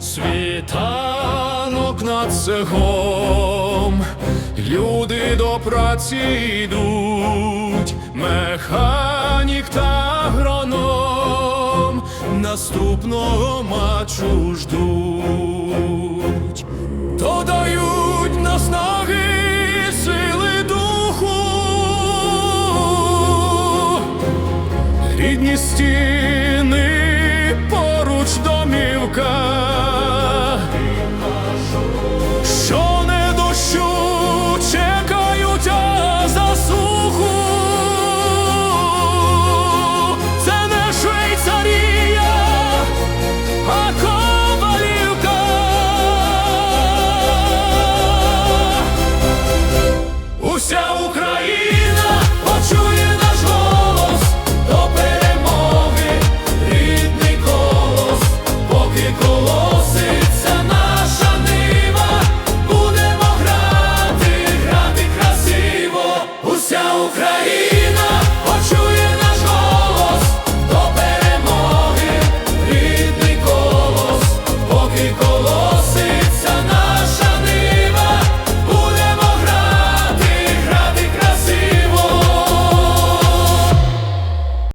Світанок над цехом, люди до праці йдуть, механік та агроном. Наступного матчу ждуть, рідні стіни,